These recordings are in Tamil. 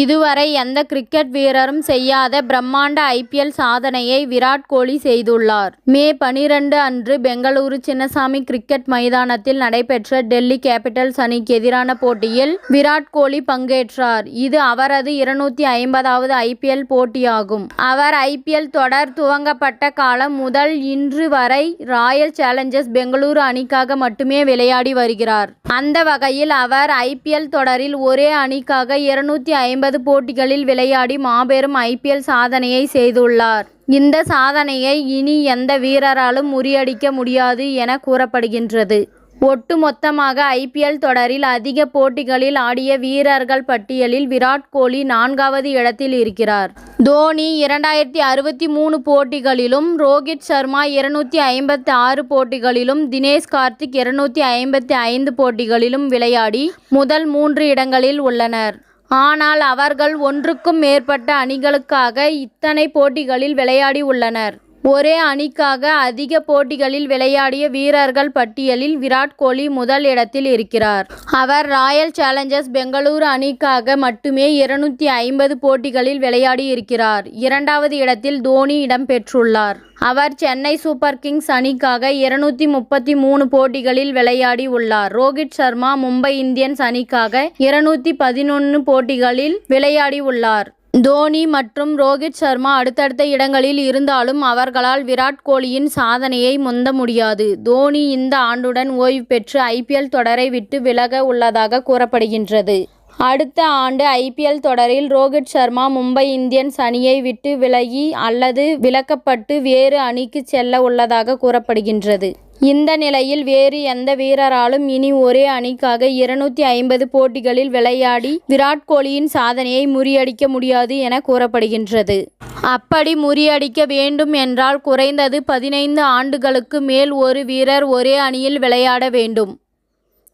இதுவரை எந்த கிரிக்கெட் வீரரும் செய்யாத பிரம்மாண்ட ஐபிஎல் சாதனையை விராட் கோலி செய்துள்ளார். மே பனிரெண்டு அன்று பெங்களூரு சின்னசாமி கிரிக்கெட் மைதானத்தில் நடைபெற்ற டெல்லி கேபிட்டல்ஸ் அணிக்கு எதிரான போட்டியில் விராட் கோலி பங்கேற்றார். இது அவரது இருநூத்தி ஐம்பதாவது ஐபிஎல் போட்டியாகும். அவர் ஐபிஎல் தொடர் துவங்கப்பட்ட காலம் முதல் இன்று வரை ராயல் சேலஞ்சர்ஸ் பெங்களூரு அணிக்காக மட்டுமே விளையாடி வருகிறார். அந்த வகையில் அவர் ஐபிஎல் தொடரில் ஒரே அணிக்காக இருநூத்தி ஐம்பது போட்டிகளில் விளையாடி மாபெரும் ஐபிஎல் சாதனையை செய்துள்ளார். இந்த சாதனையை இனி எந்த வீரராலும் முறியடிக்க முடியாது என கூறப்படுகின்றது. ஒட்டுமொத்தமாக ஐபிஎல் தொடரில் அதிக போட்டிகளில் ஆடிய வீரர்கள் பட்டியலில் விராட் கோலி நான்காவது இடத்தில் இருக்கிறார். தோனி இரண்டாயிரத்தி அறுபத்தி மூணு போட்டிகளிலும் ரோஹித் சர்மா இருநூற்றி ஐம்பத்து ஆறு போட்டிகளிலும் தினேஷ் கார்த்திக் இருநூற்றி ஐம்பத்தி ஐந்து போட்டிகளிலும் விளையாடி முதல் மூன்று இடங்களில் உள்ளனர். ஆனால் அவர்கள் ஒன்றுக்கும் மேற்பட்ட அணிகளுக்காக இத்தனை போட்டிகளில் விளையாடி உள்ளனர். ஒரே அணிக்காக அதிக போட்டிகளில் விளையாடிய வீரர்கள் பட்டியலில் விராட் கோலி முதல் இடத்தில் இருக்கிறார். அவர் ராயல் சேலஞ்சர்ஸ் பெங்களூரு அணிக்காக மட்டுமே இருநூத்தி ஐம்பது போட்டிகளில் விளையாடி இருக்கிறார். இரண்டாவது இடத்தில் தோனி இடம் பெற்றுள்ளார். அவர் சென்னை சூப்பர் கிங்ஸ் அணிக்காக இருநூத்தி முப்பத்தி மூணு போட்டிகளில் விளையாடி உள்ளார். ரோஹித் சர்மா மும்பை இந்தியன்ஸ் அணிக்காக இருநூத்தி பதினொன்று போட்டிகளில் விளையாடி உள்ளார். தோனி மற்றும் ரோஹித் சர்மா அடுத்தடுத்த இடங்களில் இருந்தாலும் அவர்களால் விராட் கோலியின் சாதனையை முந்த முடியாது. தோனி இந்த ஆண்டுடன் ஓய்வு பெற்று ஐபிஎல் தொடரை விட்டு விலக உள்ளதாக கூறப்படுகின்றது. அடுத்த ஆண்டு ஐபிஎல் தொடரில் ரோகித் சர்மா மும்பை இந்தியன்ஸ் அணியை விட்டு விலகி அல்லது விலக்கப்பட்டு வேறு அணிக்கு செல்ல உள்ளதாக கூறப்படுகின்றது. இந்த நிலையில் வேறு எந்த வீரராலும் இனி ஒரே அணிக்காக இருநூத்தி ஐம்பது போட்டிகளில் விளையாடி விராட் கோலியின் சாதனையை முறியடிக்க முடியாது என கூறப்படுகின்றது. அப்படி முறியடிக்க வேண்டும் என்றால் குறைந்தது பதினைந்து ஆண்டுகளுக்கு மேல் ஒரு வீரர் ஒரே அணியில் விளையாட வேண்டும்.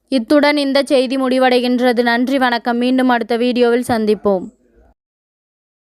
இத்துடன் இந்த செய்தி முடிவடைகின்றது. நன்றி வணக்கம் மீண்டும் அடுத்த வீடியோவில் சந்திப்போம்.